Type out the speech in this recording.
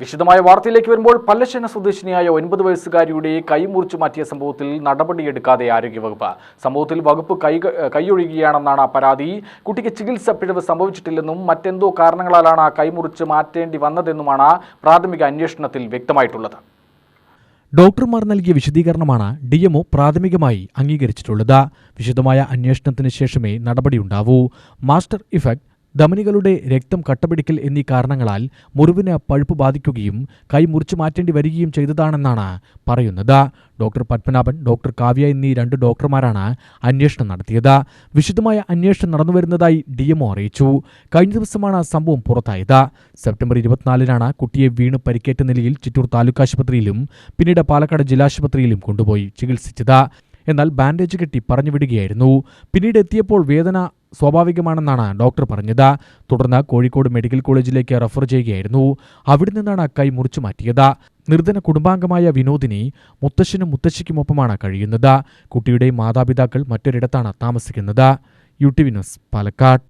വിശദമായ വാർത്തയിലേക്ക് വരുമ്പോൾ പല്ലശ്ശന സ്വദേശിനിയായ ഒൻപത് വയസ്സുകാരിയുടെ കൈ മുറിച്ചു മാറ്റിയ സംഭവത്തിൽ നടപടിയെടുക്കാതെ ആരോഗ്യവകുപ്പ്. സംഭവത്തിൽ വകുപ്പ് കൈ കൈയൊഴുകുകയാണെന്നാണ് പരാതി. കുട്ടിക്ക് ചികിത്സ പിഴവ് സംഭവിച്ചിട്ടില്ലെന്നും മറ്റെന്തോ കാരണങ്ങളാലാണ് കൈ മുറിച്ച് മാറ്റേണ്ടി വന്നതെന്നുമാണ് പ്രാഥമിക അന്വേഷണത്തിൽ വ്യക്തമായിട്ടുള്ളത്. ഡോക്ടർമാർ നൽകിയ വിശദീകരണമാണ് ഡി എംഒ പ്രാഥമികമായി അംഗീകരിച്ചിട്ടുള്ളത്. വിശദമായ അന്വേഷണത്തിന് ശേഷമേ നടപടിയുണ്ടാവൂ. മാസ്റ്റർ ഇഫക്ട് ധമനികളുടെ രക്തം കട്ടപിടിക്കൽ എന്നീ കാരണങ്ങളാൽ മുറിവിന് പഴുപ്പ് ബാധിക്കുകയും കൈ മുറിച്ചു മാറ്റേണ്ടി വരികയും ചെയ്തതാണെന്നാണ് പറയുന്നത്. ഡോക്ടർ പത്മനാഭൻ ഡോക്ടർ കാവ്യ എന്നീ രണ്ട് ഡോക്ടർമാരാണ് അന്വേഷണം നടത്തിയത്. വിശദമായ അന്വേഷണം നടന്നുവരുന്നതായി ഡി എംഒ അറിയിച്ചു. കഴിഞ്ഞ ദിവസമാണ് സംഭവം പുറത്തായത്. സെപ്റ്റംബർ ഇരുപത്തിനാലിനാണ് കുട്ടിയെ വീണ് പരിക്കേറ്റ നിലയിൽ ചിറ്റൂർ താലൂക്ക് ആശുപത്രിയിലും പിന്നീട് പാലക്കാട് ജില്ലാശുപത്രിയിലും കൊണ്ടുപോയി ചികിത്സിച്ചത്. എന്നാൽ ബാൻഡേജ് കെട്ടി പറഞ്ഞുവിടുകയായിരുന്നു. പിന്നീട് എത്തിയപ്പോൾ വേദന സ്വാഭാവികമാണെന്നാണ് ഡോക്ടർ പറഞ്ഞത്. തുടർന്ന് കോഴിക്കോട് മെഡിക്കൽ കോളേജിലേക്ക് റഫർ ചെയ്യുകയായിരുന്നു. അവിടെ നിന്നാണ് കൈ മുറിച്ചു മാറ്റിയത്. നിർധന കുടുംബാംഗമായ വിനോദിനി മുത്തശ്ശനും മുത്തശ്ശിക്കുമൊപ്പമാണ് കഴിയുന്നത്. കുട്ടിയുടെ മാതാപിതാക്കൾ മറ്റൊരിടത്താണ് താമസിക്കുന്നത്. യു ടി വിനോസ് പാലക്കാട്.